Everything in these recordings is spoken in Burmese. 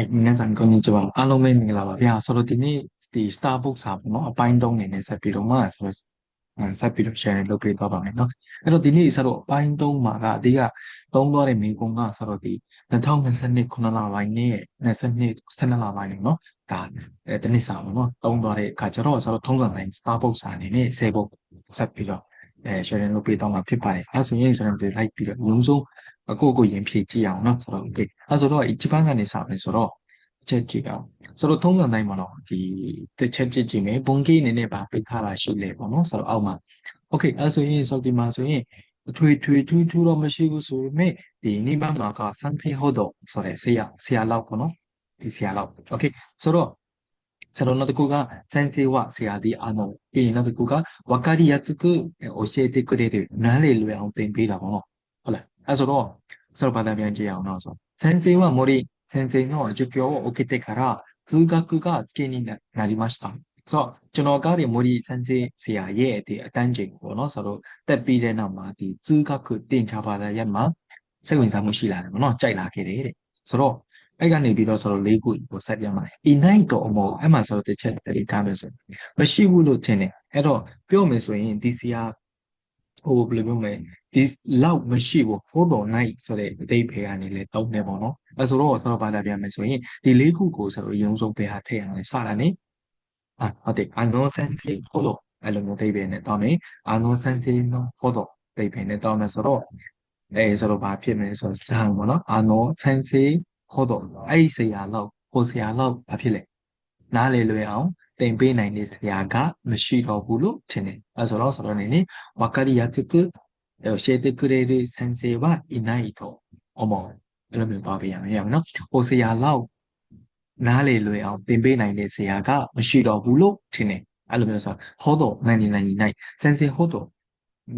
အဲ့မြန်ဆန်ကိုညချပါအားလုံးပဲမင်္ဂလာပါဗျာဆိုတော့ဒီနေ့ဒီ Starbucks ဟာပေါ့နော်အပိုင်း3နေနဲ့ဆက်ပြီးတော့မှဆိုတော့ဆက်ပြီးတော့ share လုပ်ပေးသွားပါမယ်เนาะအဲ့တော့ဒီနေ့ဆိုတော့အပိုင်း3မှာကအဓိကသုံးသွားတဲ့မိကုံကဆိုတော့ဒီ2022ခုနှစ်လပိုင်းနဲ့22 12လပိုင်းเนาะဒါအဲတနစ်စာပေါ့နော်သုံးသွားတဲ့အခါကျတော့ဆိုတော့ထုံးစံတိုင်း Starbucks အနေနဲ့10ဘုတ်ဆက်ပြီးတော့အဲ sharing လုပ်ပေးတော့မှာဖြစ်ပါတယ်။အဲဆိုရင်ဆိုတော့ဒီ like ပြီးတော့အလုံးစုံ ကိုယ့်ကိုယ်ရင်ဖြည့်ကြည့်အောင်နော်ဆိုတော့ okay အဲဆိုတော့一番ကနေစမယ်ဆိုတော့တစ်ချက်ကြည့်အောင်ဆိုတော့ထုံးစံတိုင်းမှာတော့ဒီတစ်ချက်ကြည့်ကြည့်မယ်ဘုံကြီးအနေနဲ့ပါပေးထားတာရှိလေပေါ့နော်ဆိုတော့အောက်မှာ okay အဲဆိုရင်ဆိုဒီမှာဆိုရင်ထွေထွေထူးထူးတော့မရှိဘူးဆိုပေမဲ့ဒီနိဗ္ဗာန်မှာကစံစီဟုတ်တော့ဆိုတဲ့ဆရာဆရာလောက်ပေါ့နော်ဒီဆရာလောက် okay ဆိုတော့そのနောက်တစ်ခုက先生はဆရာဒီあのပြီးရင်နောက်တစ်ခုက分かりやすく教えてくれるနားလေလွယ်အောင်သင်ပေးတာပေါ့နော်ဟုတ်လား အဲဆိုတော့そのパターンပြန်ကြည့်အောင်နော်ဆို先生は森先生の授業を受けてから通学が好きになりましたဆိုတော့ကျွန်တော်ကဒီမိုဒီစန်စီဆရာရဲ့ဒီအတန်းချိန်ပေါ့နော်ဆိုတော့တက်ပြီးတဲ့နောက်မှာဒီဇူကခုတင်ချပါတဲ့ရက်မှာစိတ်ဝင်စားမှုရှိလာတယ်ပေါ့နော်ကြိုက်လာခဲ့တယ်တဲ့ဆိုတော့အဲ့ကနေပြီးတော့ဆိုတော့၄ခုကိုဆက်ပြမှာတယ်။ inite တော့အမောအဲ့မှာဆိုတော့တစ်ချက်တတိထားမယ်ဆိုမရှိဘူးလို့ထင်တယ်။အဲ့တော့ပြောမယ်ဆိုရင်ဒီဆရာ ဟိုဘယ်လိုပြောမလဲဒီလောက်မရှိဘူး hold on night ဆိုတဲ့အသေးဖေကနေလဲတုံးနေပေါ့နော်။အဲ့ဆိုတော့ဆိုတော့ဘာသာပြန်မယ်ဆိုရင်ဒီ၄ခုကိုဆိုတော့ရုံဆုံးဖေဟာထည့်ရမယ်စတာနေအာဟုတ်တယ် unknown sensei hold on အဲ့လိုမျိုးအသေးဖေနဲ့တောင်းမယ် unknown sensei no hold on အသေးဖေနဲ့တောင်းမယ်ဆိုတော့အဲဆိုတော့ဘာဖြစ်မလဲဆိုတော့ဇံပေါ့နော် unknown sensei ဟုတ်တော့အဲ့ဒီဆရာလောက်ဟိုဆရာလောက်ဘာဖြစ်လဲနားလေလွယ်အောင် တင်ပေးနိုင်တဲ့ဆရာကမရှိတော့ဘူးလို့ထင်တယ်အဲဆိုတော့ဆိုတော့နေနေဝかりやすく教えてくれる先生はいないと思うအဲ့လိုမျိုးပါပေးရမယ်ရမယ်နော်ဟိုဆရာလောက်နားလေလွယ်အောင်တင်ပေးနိုင်တဲ့ဆရာကမရှိတော့ဘူးလို့ထင်တယ်အဲ့လိုမျိုးဆိုဟုတ်တော့နိုင်နေနိုင်နိုင်先生ဟုတ်တော့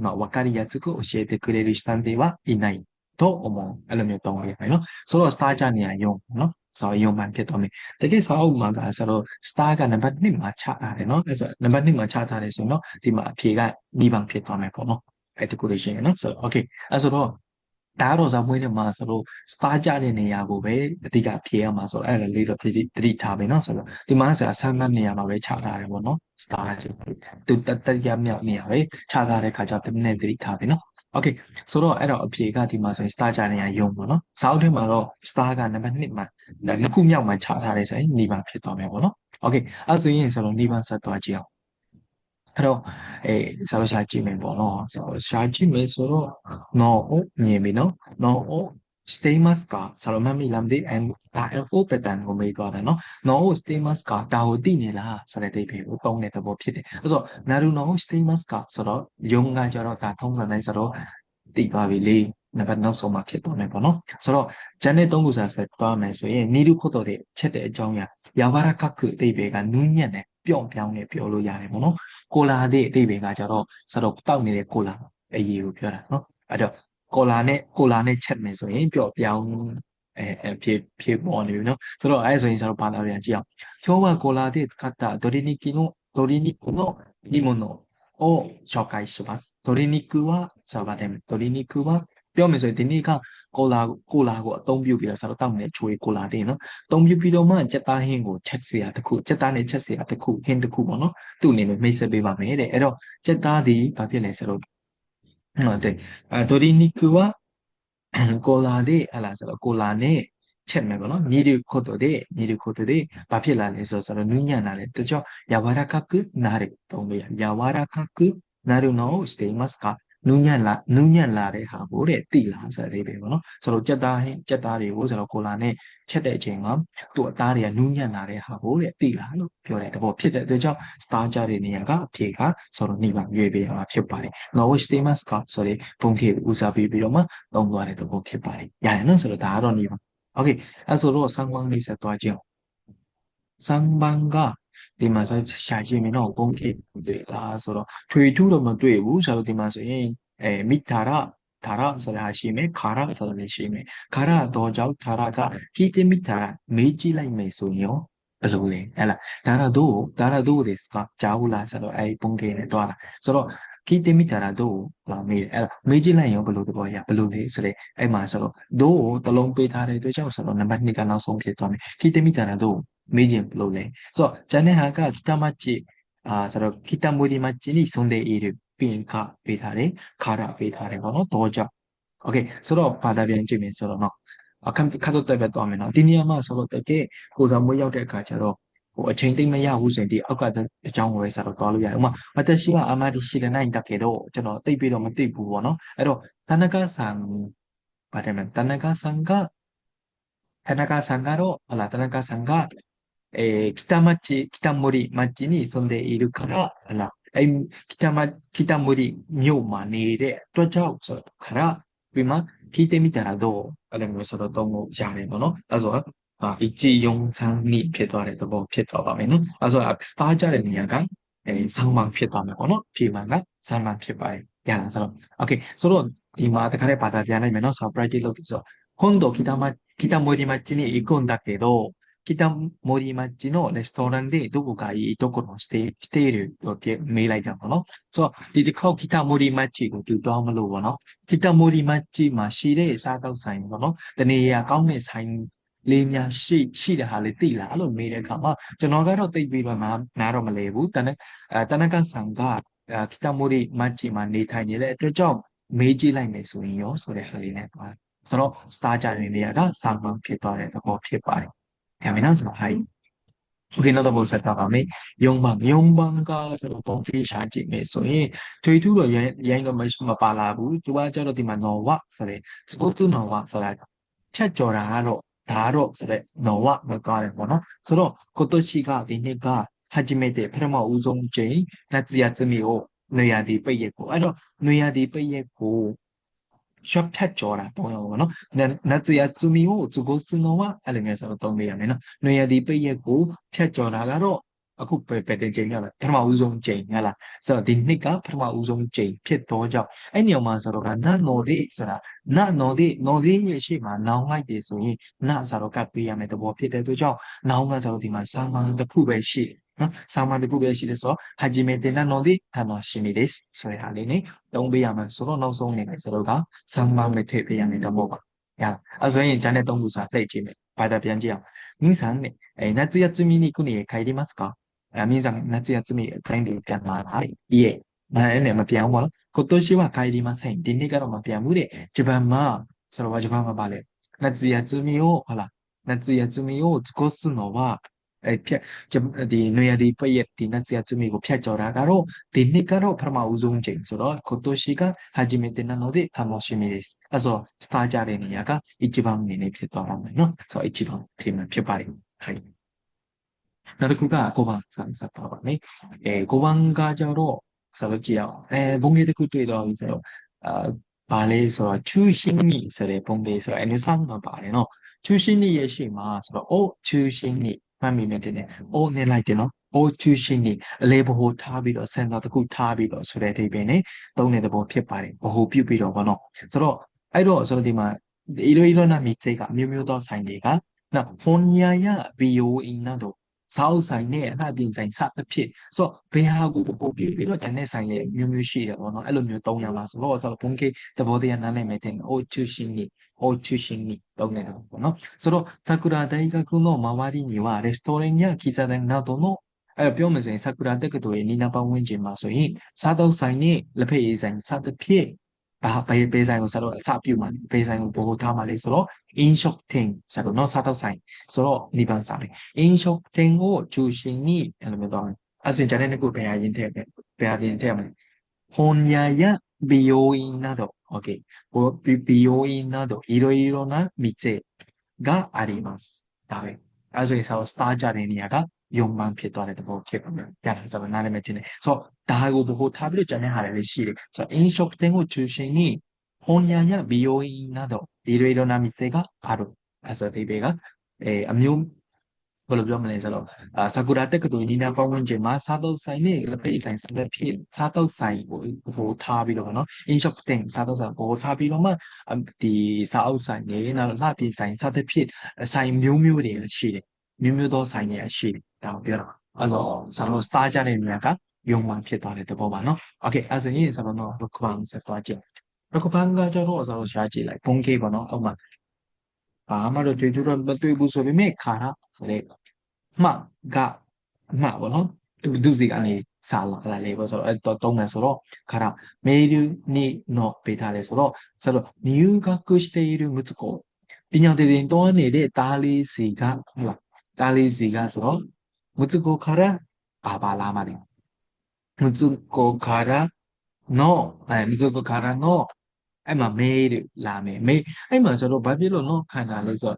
まあ分かりやすく教えてくれる先生はいない တော့အမောအဲ့လိုမျိုးတောင်းပေးမယ်နော်ဆိုတော့ star ကြနေရယုံနော်ဆိုတော့ယုံမှန်ဖြစ်သွားမယ်တကယ်ဆိုအောက်မှာကဆိုတော့ star ကနံပါတ်1မှာချထားတယ်နော်အဲ့ဆိုနံပါတ်1မှာချထားတယ်ဆိုရင်တော့ဒီမှာအဖြေကမိဘဖြစ်သွားမယ်ပေါ့နော်အဲ့ဒီ correlation နော်ဆိုတော့ okay အဲ့ဆိုတော့ဒါတော့ဇာမွေးနဲ့မှာဆိုတော့ star ကြတဲ့နေရာကိုပဲအတိကဖြေရမှာဆိုတော့အဲ့ဒါလေးတော့ဖြေတတိထားမယ်နော်ဆိုတော့ဒီမှာဆရာဆမ်းမနေရာမှာပဲချထားတယ်ပေါ့နော် star သူတတရမြောက်နေရာပဲချထားတဲ့ခါကျတော့တမနဲ့တတိထားပြီနော် okay ဆိုတော့အဲ့တော့အဖြေကဒီမှာဆိုရင် star ကြနေရယုံပေါ့နော်စာအုပ်ထဲမှာတော့ star ကနံပါတ်1မှာနှစ်ခုမြောက်မှာချထားတယ်ဆိုရင်နေပါဖြစ်သွားမယ်ပေါ့နော် okay အဲ့ဆိုရင်ဆိုတော့နေပါဆက်သွားကြည့်အောင်အဲ့တော့အဲဆရာရှာကြည့်မယ်ပေါ့နော်ဆရာရှာကြည့်မယ်ဆိုတော့ no မြင်ပြီနော် no stay mask ကဆရာမမီလမ်ဒီ and ဒါ F4 pattern ကိုမေးသွားတယ်နော် no stay mask ကဒါကိုသိနေလားဆိုတဲ့အိပ်ကိုတုံးတဲ့သဘောဖြစ်တယ်အဲ့ဆို naru no stay mask ကဆိုတော့ယုံကကြတော့ဒါထုံးစံတိုင်းဆိုတော့သိသွားပြီလေနံပါတ်နောက်ဆုံးမှာဖြစ်သွားမယ်ပေါ့နော်ဆိုတော့ဂျန်နဲ့သုံးခုစာဆက်သွားမယ်ဆိုရင်နီဒုခုတော်တဲ့ချက်တဲ့အကြောင်းအရာယာဝရကကုအတိတ်ကနူးညံ့တယ်ပြော့ပြောင်းနေပြောလို့ရတယ်ပေါ့နော်ကိုလာတဲ့အတိတ်ကကြတော့ဆိုတော့တောက်နေတဲ့ကိုလာအရေးကိုပြောတာနော်အဲ့တော့ ကိုလာနဲ့ကိုလာနဲ့ချက်မယ်ဆိုရင်ပြော့ပြောင်းအဲဖြစ်ဖြစ်ပေါ်နေပြီနော်ဆိုတော့အဲဆိုရင်ဆိုတော့ဘာသာပြန်ကြည့်အောင်今日はコーラで使った鶏肉の鶏肉の煮物を紹介します鶏肉はဆိုတော့鶏肉はပြောမယ်ဆိုရင်ဒီနေ့ကကိုလာကိုလာကိုအသုံးပြုပြီးတော့ဆိုတော့တောက်နေတဲ့ချိုးကိုလာတဲ့နော်အသုံးပြုပြီးတော့မှစက်သားဟင်းကိုချက်စရာတစ်ခုစက်သားနဲ့ချက်စရာတစ်ခုဟင်းတစ်ခုပေါ့နော်သူ့အနေနဲ့မိတ်ဆက်ပေးပါမယ်တဲ့အဲ့တော့စက်သားဒီဘာဖြစ်လဲဆိုတော့ဟုတ် တယ်အဲဒိုရီနီကူကကိုလာတဲ့ဟလာဆိုတော့ကိုလာနဲ့ချက်မယ်ပေါ့နော်ညီဒီခိုတိုတဲ့ညီဒီခိုတိုတဲ့ဘာဖြစ်လာလဲဆိုတော့ဆိုတော့နူးညံ့လာတယ်တကြောယာဝရကကုနာရတုံးလို့ရယာဝရကကုနာရုနောစတေမတ်က နူးညံ့လာနူးညံ့လာတဲ့ဟာကိုတဲ့တိလာဆိုတဲ့ပဲပေါ့နော်ဆိုတော့ကြက်သားဟင်းကြက်သားတွေကိုဆိုတော့ကိုလာနဲ့ချက်တဲ့အချိန်မှာသူ့အသားတွေကနူးညံ့လာတဲ့ဟာကိုတဲ့တိလာလို့ပြောတဲ့တဘောဖြစ်တဲ့အတွက်ကြောင့် star ကြတဲ့နေရာကအဖြေကဆိုတော့နေပါရွေးပေးရမှာဖြစ်ပါတယ် Norwich Statements ကဆိုတဲ့ဘုံခေဦးစားပေးပြီးတော့မှသုံးသွားတဲ့တဘောဖြစ်ပါတယ်ရတယ်နော်ဆိုတော့ဒါကတော့နေပါ Okay အဲဆိုတော့3番လေးဆက်သွားကြည့်အောင်3番က ဒီမှာဆိုရှာကြည့်မယ်နော်ဘုံခေတွေ့လားဆိုတော့ထွေထူးတော့မတွေ့ဘူးဆိုတော့ဒီမှာဆိုရင်အဲမိထာရထာရဆိုတာရှိမယ်ခါရဆိုတာလည်းရှိမယ်ခါရတော့ကြောင့်ထာရကဟိတိမိထာရမေးကြည့်လိုက်မယ်ဆိုရင်ရောဘယ်လိုလဲဟဲ့လားဒါရတို့ဒါရတို့ですかကြားဘူးလားဆိုတော့အဲဘုံကေနဲ့တွားတာဆိုတော့ ခိတိမိတာရာတို့လာမေးတယ်အဲ့တော့မေးကြည့်လိုက်ရင်ဘယ်လိုသဘောရဘယ်လိုလဲဆိုတဲ့အဲ့မှာဆိုတော့တို့ကိုတလုံးပေးထားတဲ့အတွက်ကြောင့်ဆိုတော့နံပါတ်2ကနောက်ဆုံးဖြစ်သွားမယ်ခိတိမိတာရာတို့ မေးခြင်းလုပ်လဲဆိုတော့ဂျန်နဲ့ဟာကဂီတမကြည့်အာဆိုတော့ဂီတမူဒီမှာကျင်းဤဆုံးတဲ့အေးတွေပြင်ခပေးထားတယ်ခါရပေးထားတယ်ပေါ့နော်တော့ကြောင့်โอเคဆိုတော့ဘာသာပြန်ကြည့်မယ်ဆိုတော့เนาะအခက်ခက်တော့တက်ပဲသွားမယ်เนาะဒီနေရာမှာဆိုတော့တကယ်ကိုစားမွေးရောက်တဲ့အခါကျတော့ဟိုအချိန်သိမရဘူးဆိုရင်ဒီအောက်ကတချောင်းကိုပဲစားတော့သွားလို့ရတယ်။ဥမာမတက်ရှိကအမဒီရှိလည်းနိုင်တက်ခဲ့တော့ကျွန်တော်သိပြီးတော့မသိဘူးပေါ့နော်။အဲ့တော့တဏကဆံပါတယ်မတဏကဆံကတဏကဆံကတော့ဟလာတဏကဆံက えー、北町、北森町に住んでいるから、あら、えー、北ま、北森မြို့で、とちゃう、それから、今、聞いてみたらどう？あれもそれとも、じゃあれもの、あ、そう、あ、1432撇断れとも、撇断場面の、あ、そう、あ、スターチャレンミアが、えー、3万撇断のこの、P 万が3万撇断。やら、その、OK、その、今、あたかれパターンやないめのサプライテズロケット。今度、北町、北森町に行くんだけど、kita morimachi no restaurant de doko ga ii doko no stay stay တွေတော့ပြမေးလိုက်တာပေါ့နော်ဆိုတော့ဒီတစ်ခေါက် kita morimachi ကိုသူတော့မလို့ပေါ့နော် kita morimachi မှာရှိတဲ့စားတောက်ဆိုင်ပေါ့နော်တနေရာကောင်းတဲ့ဆိုင်လေးများရှိရှိတဲ့ဟာလေးသိလားအဲ့လိုမေးတဲ့အခါမှာကျွန်တော်ကတော့သိပြီးတော့မှနားတော့မလဲဘူးတနက်တနက်ကဆန်က kita morimachi မှာနေထိုင်နေတဲ့အတွက်ကြောင့်မေးကြည့်လိုက်မယ်ဆိုရင်ရောဆိုတဲ့ဟာလေးနဲ့သွားဆိုတော့ star ကြတဲ့နေရာကစာမန်ဖြစ်သွားတဲ့သဘောဖြစ်ပါတယ် 가능하 죠. 하 이. 오케이 너도 보세 요. 다음에 용방 용방가 서로 봉피 샤지 메소이 저희도 양 양도မရှိမပါလာဘူးသူကကျတော့ဒီမှာ no what ဆိုတဲ့ sports no what ဆိုတာဖြတ်ကျော်တာကတော့ဒါတော့ဆိုတဲ့ no what ပဲသွားတယ်ပေါ့နော်ဆိုတော့ကိုတိုချီကဒီနှစ်ကဟာဂျီမေတဲ့ပထမဦးဆုံးချိန်လက်စရာစမီကိုနွေရာဒီပိတ်ရက်ကိုအဲ့တော့နွေရာဒီပိတ်ရက်ကို ရွှတ်ဖြတ်ကြော်တာပုံရပါဘောနော်နတ်စရာသူမီဟိုသူကိုစုံတော်ကအဲ့လိုမျိုးဆိုတော့သုံးပေးရမယ်နော်နွေရဒီပိတ်ရက်ကိုဖြတ်ကြော်တာကတော့အခုပဲပဲတဲ့ချိန်ရလားပထမဦးဆုံးချိန်ဟလားဆိုတော့ဒီနှစ်ကပထမဦးဆုံးချိန်ဖြစ်တော့ကြောင့်အဲ့ညောင်မှာဆိုတော့ကနတ်နော်ဒီဆိုတာနတ်နော်ဒီနော်ဒီရဲ့ရှေ့မှာနောင်လိုက်တယ်ဆိုရင်နတ်ဆိုတော့ကတ်ပေးရမယ်သဘောဖြစ်တဲ့အတွက်ကြောင့်နောင်ကဆိုတော့ဒီမှာစာမန်တစ်ခုပဲရှိနော်ဆာမန်တစ်ခုပဲရှိတယ်ဆိုတော့ဟာဂျီမေတင်နနော်ဒီထန်တော်ရှိနေတယ်ဆိုတဲ့ဟာလေးနေသုံးပေးရမှာဆိုတော့နောက်ဆုံးနေမယ်ဆိုတော့ကဆာမန်မေထေပေးရမယ်တဘောပါရအောင်အဲဆိုရင်ဂျန်တဲ့သုံးခုစာလှည့်ကြည့်မယ်ဘာသာပြန်ကြည့်အောင်မင်းဆန်နဲ့အဲနတ်ဇီယတ်ဇမီနီကုနေခိုင်ဒီမတ်စကာအဲမင်းဆန်နတ်ဇီယတ်ဇမီအတိုင်းပြန်လာတာရေဘာနဲ့မပြောင်းပါလားကိုတိုရှိဝခိုင်ဒီမတ်ဆိုင်ဒီနေ့ကတော့မပြောင်းဘူးတဲ့ဂျပန်မှာဆိုတော့ဂျပန်မှာပါလေနတ်ဇီယတ်ဇမီကိုဟလာနတ်ဇီယတ်ဇမီကိုစကောစနောဝါ အဲ့ဖြတ်ဒီနွေရဒီပရက်ဒီနတ်ဆီယာချူမီကိုဖြတ်ကျော်တာကတော့ဒီနှစ်ကတော့ပထမဦးဆုံးချိန်ဆိုတော့ကိုတိုရှိကဟာဂျီမီတင်နာနိုဒီတာမောရှိမီဒီစ်အဲ့ဆိုစတာကြတဲ့နေရာကအီချီဘန်နေနေဖြစ်သွားပါမယ်နော်ဆိုတော့အီချီဘန်ဖြစ်မှာဖြစ်ပါတယ်ဟုတ်နောက်တစ်ခုကကိုဘန်ဆန်ဆက်သွားပါမယ်အဲကိုဘန်ကကြတော့ဆက်လို့ကြည့်အောင်အဲဘုံကြီးတစ်ခုတွေ့တော့ဆိုတော့အာဘာလဲဆိုတော့ချူရှင်းနီဆိုတဲ့ပုံလေးဆိုတော့အနည်းဆုံးတော့ပါတယ်နော်ချူရှင်းနီရဲ့ရှေ့မှာဆိုတော့အိုချူရှင်းနီ မှတ်မိမယ်တင်တယ်။အိုးနဲ့လိုက်တယ်နော်။ O ကျူရှိနေအလေးဘဟုထားပြီးတော့စင်တာတစ်ခုထားပြီးတော့ဆိုတဲ့အဓိပ္ပာယ်နဲ့သုံးတဲ့သဘောဖြစ်ပါတယ်။ဘဟုပြုပြီးတော့ဘောနော်။ဆိုတော့အဲ့တော့ဆိုတော့ဒီမှာဒီလိုဒီလိုနာမည်စိတ်ကအမျိုးမျိုးသောဆိုင်တွေကနော်ဟွန်ညာယဘီယိုအင်းနာတို့စောက်ဆိုင်နဲ့အလှပြင်ဆိုင်စသဖြင့်ဆိုတော့ဘယ်ဟာကိုပုံပြီးပြီးတော့တန်တဲ့ဆိုင်တွေမျိုးမျိုးရှိတယ်ပေါ့နော်အဲ့လိုမျိုးသုံးရလားဆိုတော့ဆိုတော့ဘုံကေသဘောတရားနားလည်မယ်တင် O ကျူရှိနေ သုံးနေတာပေါ့နော်ဆိုတော့ซากุระ大学の周りにはレストランや喫茶店などのအဲ့ပြောမယ်ဆိုရင်ซากุระတက္ကသိုလ်ရဲ့နီနာပတ်ဝန်းကျင်မှာဆိုရင်စားတော့ဆိုင်နဲ့လက်ဖက်ရည်ဆိုင်စသဖြင့်ဘာဘယ်ဘယ်ဆိုင်ကိုစားတော့အစပြုမှာဘယ်ဆိုင်ကိုပို့ထားမှာလဲဆိုတော့ in shop thing စားတော့စားတော့ဆိုင်ဆိုတော့ဒီပန်းစားတယ် in shop thing ကိုဂျူရှင်နီအဲ့လိုမျိုးတော့အစင်ဂျန်တဲ့ကိုဘယ်ဟာရင်ထည့်ပဲဘယ်ဟာရင်ထည့်မလဲဟွန်ညာယ美容院など OK。美容院などいろいろな店があります。ダメ。あそこさ、スタージャレニアが4万ピットあれでも結構やらざるなめてね。そう、大食べるじゃね、はれし、そう、飲食店を中心に本屋や美容院などいろいろな店がある。あそが、えー、 ဘယ်လိုပြောမလဲဆိုတော့အာဆာကူရာတက်ကတူနီနာပတ်ဝန်းကျင်မှာစားတော့ဆိုင်နဲ့လက်ပိတ်ဆိုင်ဆက်လက်ဖြစ်စားတော့ဆိုင်ကိုဟိုထားပြီးတော့နော် in shop thing စားတော့ဆိုင်ကိုထားပြီးတော့မှဒီစားအုပ်ဆိုင်နဲ့နောက်လှပြဆိုင်စသဖြင့်ဆိုင်မျိုးမျိုးတွေရှိတယ်မျိုးမျိုးသောဆိုင်တွေရှိတယ်ဒါကိုပြောတာအဲဆိုစားတော့ star ကြတဲ့နေရာကယုံမှဖြစ်သွားတဲ့သဘောပါနော် okay အဲဆိုရင်စားတော့ recommend ဆက်သွားကြည့် recommend ကကျတော့စားတော့ရှားကြည့်လိုက် bonke ပေါ့နော်အောက်မှာဘာမှတော့တွေ့တူတော့မတွေ့ဘူးဆိုပေမဲ့ခါရဆိုတဲ့ မှကအမှပေါ့နော်သူသူစီကနေစာလာလာလေးပေါ့ဆိုတော့အဲ့တော့တုံးမယ်ဆိုတော့ခါရမေးလူနိနောပေးထားတယ်ဆိုတော့ဆိုတော့入学している息子ပညာတည်တင်တွန်းနေတဲ့တားလေးစီကဟုတ်လားတားလေးစီကဆိုတော့息子からဘာပါလာမှလဲ息子からのအဲ息子からのအဲ့မှာမေးတယ်လာမယ်မေးအဲ့မှာဆိုတော့ဘာဖြစ်လို့နော်ခန္ဓာလေးဆိုတော့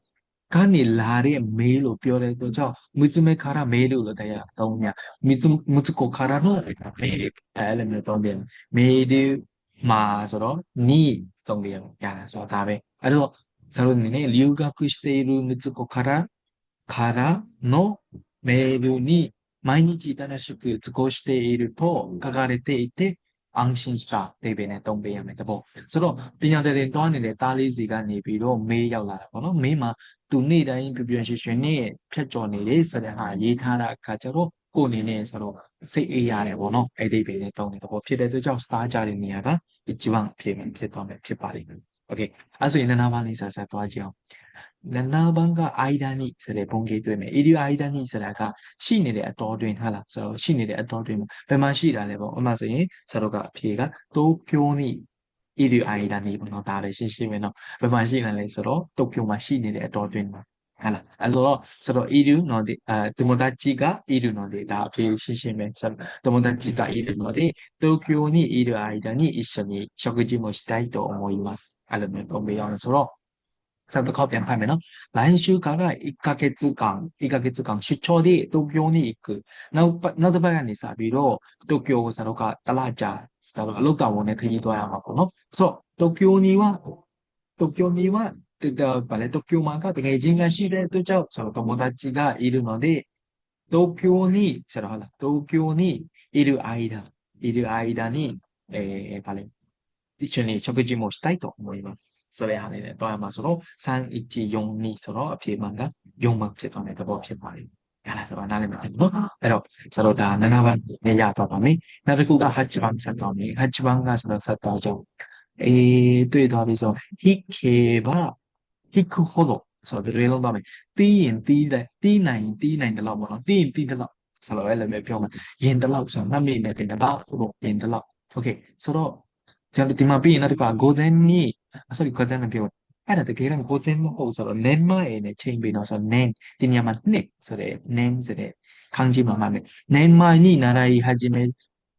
ကနေလာတဲ့မေးလို့ပြောတဲ့အတွက်ကြောင့်မြစ်မေခါရမေးလို့လည်းတရားသုံးမြမြစ်မြစ်ကိုခါရနော်မေးအဲ့လိုမျိုးသုံးပြန်မေးဒီမှာဆိုတော့နီးသုံးပြန်ရတာဆိုတော့ဒါပဲအဲ့တော့それにね留学している息子からからのメールに毎日楽しく過ごしていると書かれていて unchanged ကဒေဗေနဲ့သုံးပေးရမယ်တပေါ့ဆိုတော့ပညာတည်တင်တွားနေတဲ့သားလေးစီကနေပြီးတော့မေးရောက်လာတာပေါ့နော်မေးမှာသူနေ့တိုင်းပြပြွှင်ရွှင်ရွှင်နဲ့ဖြတ်ကျော်နေလေဆိုတဲ့ဟာရေးထားတာအခါကျတော့ကိုအနေနဲ့ဆိုတော့စိတ်အေးရတယ်ပေါ့နော်အဲ့ဒီပဲနဲ့တောင်းနေတဲ့ပေါ့ဖြစ်တဲ့အတွက်ကြောင့် star ကြတဲ့နေရာက Ichiban ဖြစ်ဖြစ်သွားမယ်ဖြစ်ပါလိမ့်မယ် okay အဲ့ဆိုရင်နာနာပါလေးဆက်ဆက်သွားကြအောင် နနာဘန်ကအိုင်ဒန်နိဆိုတဲ့ပုံကြီးတွေ့မယ်အီဒီအိုင်ဒန်နိဆိုတာကရှိနေတဲ့အတော်တွင်ဟုတ်လားဆိုတော့ရှိနေတဲ့အတော်တွင်မှာဘယ်မှာရှိတာလဲပေါ့ဥပမာဆိုရင်ဆရာတို့ကအဖြေကတိုကျိုနိအီဒီအိုင်ဒန်နိပေါ့နော်ဒါလည်းရှင်းရှင်းပဲနော်ဘယ်မှာရှိနေလဲဆိုတော့တိုကျိုမှာရှိနေတဲ့အတော်တွင်မှာဟုတ်လားအဲဆိုတော့ဆိုတော့ iru နော်ဒီအဲ友達がいるのでဒါအဖြေရှင်းရှင်းပဲဆိုတော့友達がいるので東京にいる間に一緒に食事もしたいと思いますအဲ့လိုမျိုးသုံးပေးအောင်ဆိုတော့ ဆက်တစ်ခေါက်ပြန်ဖတ်မယ်နော်来週から1ヶ月間1ヶ月間出張で東京に行くနောက်နောက်တစ်ပတ်ကနေစပြီးတော့東京ကိုဆိုတော့ကတလကြာဆိုတော့အလုပ်တော်ဝင်နဲ့ခရီးသွားရမှာပေါ့နော်ဆိုတော့東京には東京にはဗာလေတိုကျိုမှာကတကယ်ချင်းကရှိတဲ့အတွက်ကြောင့်ဆိုတော့友達がいるので東京にဆိုတော့ဟုတ်လား東京にいる間いる間にえー、ဗာလေ 一緒に食事もしたいと思います。それはね、တော့မှာဆိုတော့3142ဆိုတော့အဖြေမှန်က4မှဖြစ်သွားတဲ့သဘောဖြစ်ပါတယ်။ဒါလည်းတော့နားလည်မှတ်တယ်နော်။အဲ့တော့ဆိုတော့ဒါနနာဘန်နေရတော့ပါမယ်။နောက်တစ်ခုက hatch bang ဆက်သွားမယ်။ hatch bang ကဆိုတော့ဆက်သွားကြအောင်။အေးတွေ့သွားပြီဆိုဟိခေဘဟိခုဟောတော့ဆိုတော့ဒီလိုလုံးသွားမယ်။တီးရင်တီးတယ်တီးနိုင်ရင်တီးနိုင်တယ်လို့ပေါ့နော်။တီးရင်တီးတယ်လို့ဆိုတော့အဲ့လိုမျိုးပြောမှာ။ရင်တယ်လို့ဆိုတော့မှတ်မိနေတယ်ဘာလို့ရင်တယ်လို့ Okay ဆိုတော့じゃあဒီ 这样的地方比那地方高午前，啊，所以高真那边，哎，那地方高真么好，所以年嘛，ンビーの、その年，で、にやまってね、それ年是れ。漢字嘛嘛ね，年前に、習い始め，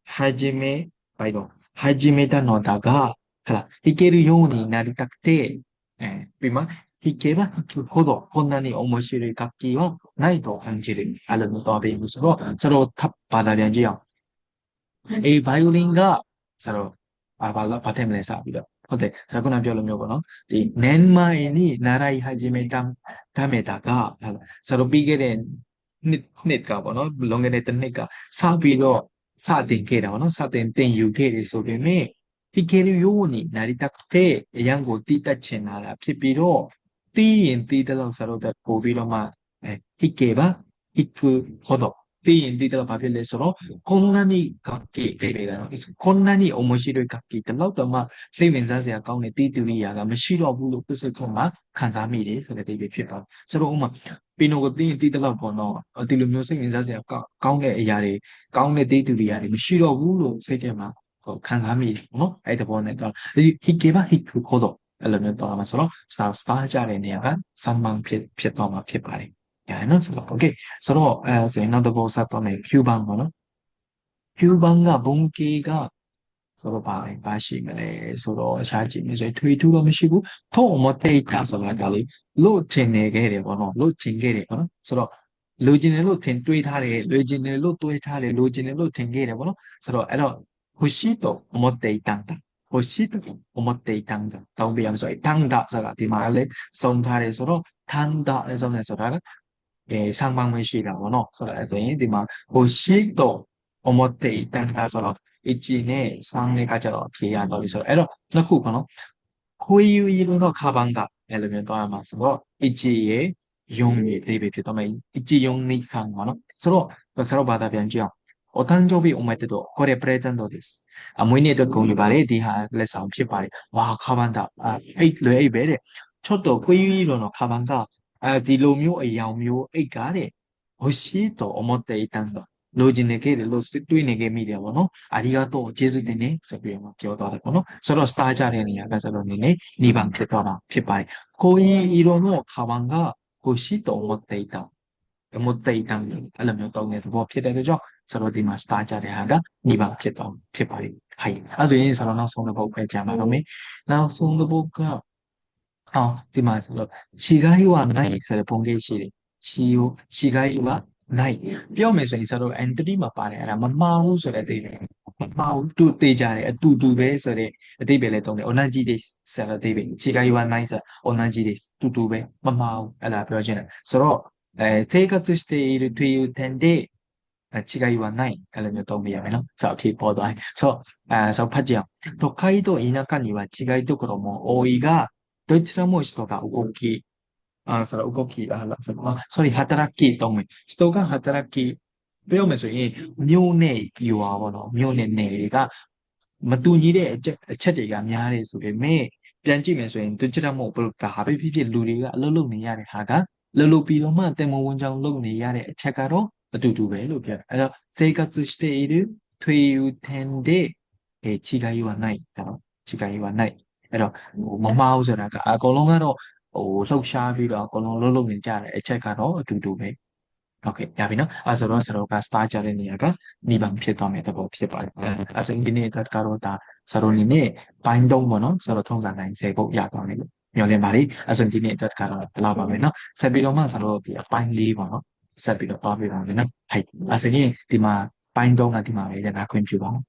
始め，拜托，始めたのだが，好ら，弾けるようになりたくて，え，比嘛，弾けば弾くほどこんなに面白い楽器をないと感じる。あるのとは別にそ、それをたっパだりゃんじゃん。え、バイオリンが、その、 တော့ဘာဘာဘာထည့်မလဲစပြီးတော့ဟုတ်တယ်ဒါကခုနပြောလို့မျိုးပေါ့နော်ဒီနန်မိုင်းနီနာရိုင်ဟာဂျီမေတမ်ဒါမေတာကဟုတ်ဆိုတော့ပြီးခဲ့တဲ့နှစ်နှစ်ကပေါ့နော်လွန်ခဲ့တဲ့တစ်နှစ်ကစပြီးတော့စတင်ခဲ့တာပေါ့နော်စတင်တင်ယူခဲ့တယ်ဆိုပေမဲ့ဒီကေရီယိုနီနာရီတက်တဲ့အရန်ကိုတီးတက်ချင်လာတာဖြစ်ပြီးတော့တီးရင်တီးတဲ့လောက်ဆိုတော့ပို့ပြီးတော့မှအဲဟိကေဘာဟိကူဟောတော့ သိရင်သိတော့ဘာဖြစ်လဲဆိုတော့ကိုနနီကကေတေတယ်နော်ကိုနနီအမရှိတဲ့ကကေတလောက်တော့မှစိတ်ဝင်စားစရာကောင်းတဲ့တိတူရိယာကမရှိတော့ဘူးလို့ပြစ်စစ်ခုံမှာခံစားမိတယ်ဆိုတဲ့သိပြဖြစ်ပါဆိုတော့ဥမာပီနိုကိုသိရင်သိတလောက်ပေါ့နော်ဒီလိုမျိုးစိတ်ဝင်စားစရာကောင်းတဲ့အရာတွေကောင်းတဲ့တိတူရိယာတွေမရှိတော့ဘူးလို့စိတ်ထဲမှာဟိုခံစားမိတယ်နော်အဲ့ဒီဘောနဲ့တော့ဟိကေဘဟိကူခေါ်တော့အဲ့လိုမျိုးတော့မှာဆိုတော့စတာစတာကြတဲ့နေရာကစမ်းမန်ဖြစ်ဖြစ်တော့မှာဖြစ်ပါတယ် ညာနော်ဆိုတော့ okay ဆိုတော့အဲဆိုရင်နောက်တစ်ပုံစတော့မယ် view bank ပေါ့နော် view bank ကဘုံကေကဆိုတော့ဘာဘာရှိမလဲဆိုတော့အရှားကြည့်မယ်ဆိုရင်ထွေထူးတော့မရှိဘူးထုံမတိတ်တာဆိုတာဒါလေးလို့ထင်နေခဲ့တယ်ပေါ့နော်လို့ထင်ခဲ့တယ်ပေါ့နော်ဆိုတော့လိုချင်တယ်လို့ထင်တွေးထားတယ်လိုချင်တယ်လို့တွေးထားတယ်လိုချင်တယ်လို့ထင်ခဲ့တယ်ပေါ့နော်ဆိုတော့အဲ့တော့ဟိုရှိတော့အမတိတ်တန်တာဟိုရှိတော့အမတိတ်တန်တာတောင်းပြရမယ်ဆိုရင်တန်တာဆိုတာဒီမှာလည်းစုံထားတယ်ဆိုတော့တန်တာလည်းစုံတယ်ဆိုတာက えー、상방문시라고노그래서이디마보시도어머때있다서로있지네상에가져피해야더리서에러넣고가노고이유이로가방가에러면또아마서로있지예용이대비피도메있지용니상가노서로서로받아변지요お誕生日おめでとう。これプレゼントです。あ、もうねとゴミバレディハレサンピバレ。わあ、カバンだ。あ、え、レイベレ。ちょっとこういう色のカバンが အဲဒီလိုမျိုးအယောင်မျိုးအိတ်ကားတဲ့။欲しいと思っていたんだ။လိုချင်နေခဲ့တယ်လို့တွေးနေခဲ့မိတယ်ပေါ့နော်။ありがとうကျေးဇူးတင်နေဆိုပြီးတော့ပြောသွားတယ်ပေါ့နော်။ဆိုတော့ star ကြတဲ့နေရာကဆိုတော့နေနေ2番ဖြစ်သွားတာဖြစ်ပါတယ်။ကိုကြီး色のカバンが欲しいと思っていた。思っていたんだအဲ့လိုမျိုးတောင်းတဲ့သဘောဖြစ်တဲ့အတွက်ကြောင့်ဆိုတော့ဒီမှာ star ကြတဲ့ဟာက2番ဖြစ်သွားဖြစ်ပါတယ်။はい。အဲ့ဆိုရင်ဆိုတော့နောက်ဆုံးတစ်ပုဒ်ပဲကြာမှာတော့မယ်။နောက်ဆုံးတစ်ပုဒ်က ဟောဒီမှာဆိုတော့ခြေခိုင်းはないဆိုတဲ့ပုံကိရှိတယ်။ခြေကိုခြေခိုင်းはないပြောမယ်ဆိုရင်ဆိုတော့ entry မှာပါတယ်အဲ့ဒါမမှားဘူးဆိုတဲ့အဓိပ္ပာယ်မမှားဘူးတူတေးကြတယ်အတူတူပဲဆိုတဲ့အဓိပ္ပာယ်လည်းသုံးတယ် onaji des ဆိုတဲ့အဓိပ္ပာယ်ခြေခိုင်းはないဆို onaji des တူတူပဲမမှားဘူးအဲ့ဒါပြောချင်တယ်ဆိုတော့အဲ生活しているという点で違いはないအဲ့လိုမျိုးသုံးပြရမယ်နော်ဆိုတော့အဖြစ်ပေါ်သွားတယ်ဆိုတော့အဲဆိုဖတ်ကြည့်အောင်都会と田舎には違いどころも多いが どちらも人が動きあそれ動きあその sorry 働きသုံးမယ်人が働きပြောမယ်ဆိုရင်မြို့နဲ့ယူပါဘောနော်မြို့နဲ့နယ်တွေကမတူညီတဲ့အချက်အချက်တွေကများတယ်ဆိုပေမဲ့ပြန်ကြည့်မယ်ဆိုရင်သူချက်မို့ဘလို့ဒါဟာပဲဖြစ်ဖြစ်လူတွေကအလုပ်လုပ်နေရတဲ့ဟာကလှုပ်လှုပ်ပြီးတော့မှတင်မဝန်ကြောင်လုပ်နေရတဲ့အချက်ကတော့အတူတူပဲလို့ပြောတယ်အဲ့တော့生活しているという点でえ違いはないအဲ့တော့違いはない အဲ့တော့ဟိုမမှားဘူးဆိုတာကအကုန်လုံးကတော့ဟိုလှုပ်ရှားပြီးတော့အကုန်လုံးလှုပ်လှုပ်နေကြတယ်အချက်ကတော့အတူတူပဲโอเคရပြီနော်အဲဆိုတော့ဆရာက star ကြတဲ့နေရာက2番ဖြစ်သွားမယ်တဘောဖြစ်ပါတယ်အဲဆိုဒီနေ့အတွက်ကတော့ဒါဆရာတို့နေနဲ့ပိုင်းသုံးပေါ့နော်ဆရာတို့ထုံးစံတိုင်း10ပုတ်ရသွားတယ်လို့မျှော်လင့်ပါလိအဲဆိုဒီနေ့အတွက်ကတော့ဘယ်လောက်ပါပဲနော်ဆက်ပြီးတော့မှဆရာတို့ဒီအပိုင်း၄ပေါ့နော်ဆက်ပြီးတော့သွားပြပါမယ်နော်ဟဲ့အဲဆိုရင်ဒီမှာပိုင်းသုံးကဒီမှာပဲရတာခွင့်ပြုပါအောင်